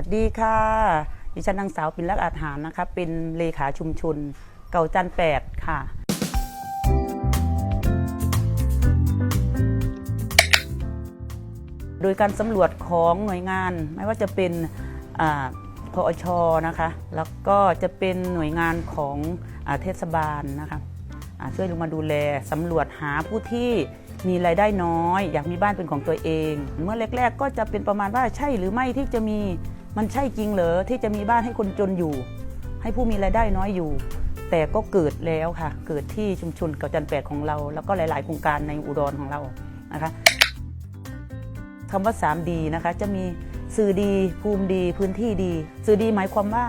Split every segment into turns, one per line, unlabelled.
วัสดีค่ะ ดิฉันนางสาวปินลักษณ์อาจหารนะคะ เป็นเลขาชุมชน เก่าจันแปดค่ะ โดยการสำรวจของหน่วยงานไม่ว่าจะเป็นอาพอชนะคะ แล้วก็จะเป็นหน่วยงานของอเทศบาลนะคะช่วยลงมาดูแลสำรวจหาผู้ที่มีรายได้น้อย อยากมีบ้านเป็นของตัวเอง เมื่อแรก ๆ ก็จะเป็นประมาณว่าใช่หรือไม่ที่จะมี มันใช่จริงเหรอที่จะมีบ้านให้คนจนอยู่ ให้ผู้มีรายได้น้อยอยู่ แต่ก็เกิดแล้วค่ะ เกิดที่ชุมชนเก่าจันแปดของเรา แล้วก็หลาย ๆ โครงการในอุดรของเรานะคะคำว่า 3D นะคะจะมีสื่อดีภูมิดีพื้นที่ดี สื่อดีหมายความว่า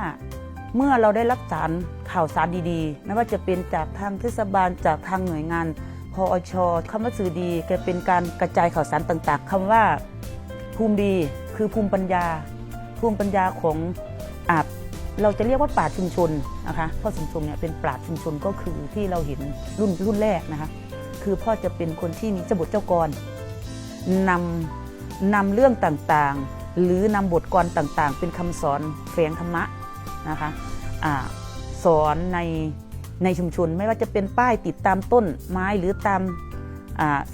เมื่อเราได้รับสารข่าวสารดีๆ ไม่ว่าจะเป็นจากทางเทศบาลจากทางหน่วยงานพอชคำว่าสื่อดีจะเป็นการกระจายข่าวสารต่างๆคำว่าภูมิดีคือภูมิปัญญา ภูมิปัญญาของอาบเราจะเรียกว่าปราชุมชนนะคะพ่อสมทรงเนี่ยเป็นปราชุมชนก็คือที่เราเห็นรุ่นรุ่นแรกนะคะ คือพ่อจะเป็นคนที่มีเจ้าบทเจ้ากรนำนำเรื่องต่างๆ หรือนำบทกลอนต่างๆ เป็นคำสอนแฝงธรรมะนะคะอสอนในในชุมชนไม่ว่าจะเป็นป้ายติดตามต้นไม้หรือตาม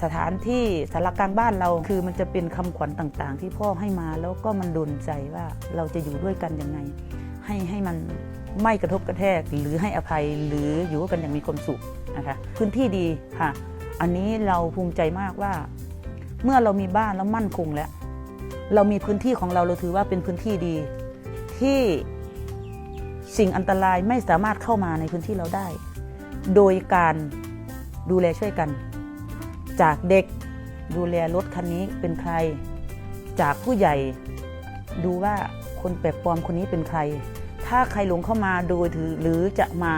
สถานที่สารกลางบ้านเราคือมันจะเป็นคำขวัญต่างๆ ที่พ่อให้มาแล้วก็มันดนใจว่าเราจะอยู่ด้วยกันยังไง ให้ให้มันไม่กระทบกระแทกหรือให้อภัยหรืออยู่กันอย่างมีความสุขนะคะพื้นที่ดีค่ะ อันนี้เราภูมิใจมากว่า เมื่อเรามีบ้านแล้วมั่นคงแล้ว เรามีพื้นที่ของเราเราถือว่าเป็นพื้นที่ดี ที่สิ่งอันตรายไม่สามารถเข้ามาในพื้นที่เราได้ โดยการดูแลช่วยกัน จากเด็กดูแลรถคันนี้เป็นใคร จากผู้ใหญ่ดูว่าคนแปลกปลอมคนนี้เป็นใคร ถ้าใครหลงเข้ามาโดยถือหรือจะมา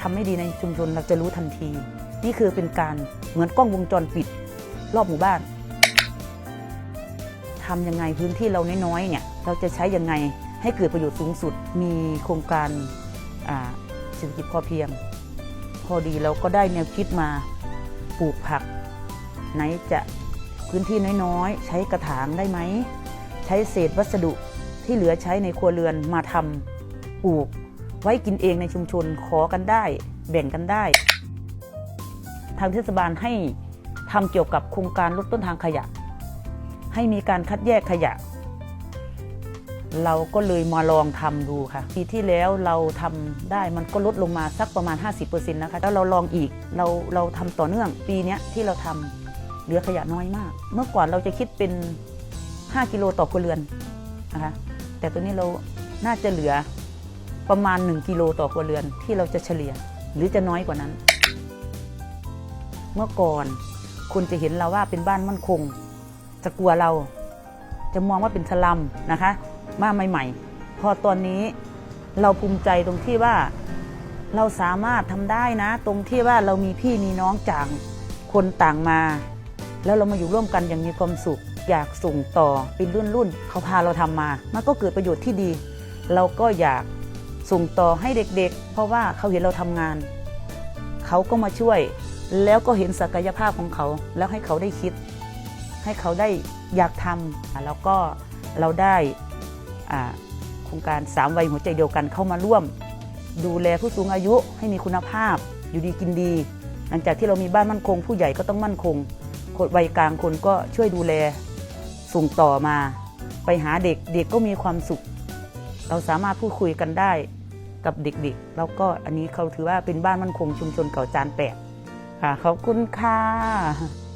ทำไม่ดีในชุมชนเราจะรู้ทันที นี่คือเป็นการเหมือนกล้องวงจรปิด รอบหมู่บ้านทำยังไงพื้นที่เราน้อยๆเนี่ยเราจะใช้ยังไงให้เกิดประโยชน์สูงสุด มีโครงการอ่าเศรษฐกิจพอเพียง พอดีเราก็ได้แนวคิดมา ปลูกผัก ไหนจะพื้นที่น้อยๆ ใช้กระถางได้ไหม ใช้เศษวัสดุที่เหลือใช้ในครัวเรือนมาทำปลูก ไว้กินเองในชุมชนขอกันได้ แบ่งกันได้ ทางเทศบาลให้ทำเกี่ยวกับโครงการลดต้นทางขยะ ให้มีการคัดแยกขยะ เราก็เลยมาลองทำดูค่ะ ปีที่แล้วเราทำได้มันก็ลดลงมาสักประมาณ 50%นะคะแล้วเราลองอีกเราเราทำต่อเนื่องปีนี้ที่เราทำเหลือขยะน้อยมาก เมื่อก่อนเราจะคิดเป็น 5 กิโลต่อครัวเรือนนะคะแต่ตัวนี้เราน่าจะเหลือประมาณ 1 กิโลต่อครัวเรือนที่เราจะเฉลี่ย หรือจะน้อยกว่านั้น เมื่อก่อนคุณจะเห็นเราว่าเป็นบ้านมั่นคง จะกลัวเราจะมองว่าเป็นสลัมนะคะ มาใหม่ ๆ พอตอนนี้เราภูมิใจตรงที่ว่าเราสามารถทำได้นะ ตรงที่ว่าเรามีพี่มีน้องจากคนต่างมา แล้วเรามาอยู่ร่วมกันอย่างมีความสุข อยากส่งต่อเป็นรุ่นรุ่นเขาพาเราทำมา มันก็เกิดประโยชน์ที่ดี เราก็อยากส่งต่อให้เด็กๆ เพราะว่าเขาเห็นเราทำงาน เขาก็มาช่วยแล้วก็เห็นศักยภาพของเขา แล้วให้เขาได้คิด ให้เขาได้อยากทำแล้วก็เราได้ โครงการสามวัยหัวใจเดียวกันเข้ามาร่วม ดูแลผู้สูงอายุให้มีคุณภาพ อยู่ดีกินดี หลังจากที่เรามีบ้านมั่นคง ผู้ใหญ่ก็ต้องมั่นคงคนวัยกลางคนก็ช่วยดูแลส่งต่อมา ไปหาเด็กเด็กก็มีความสุข เราสามารถพูดคุยกันได้กับเด็กๆ แล้วก็อันนี้เขาถือว่าเป็นบ้านมั่นคงชุมชนเก่าจานแปดค่ะขอบคุณค่ะ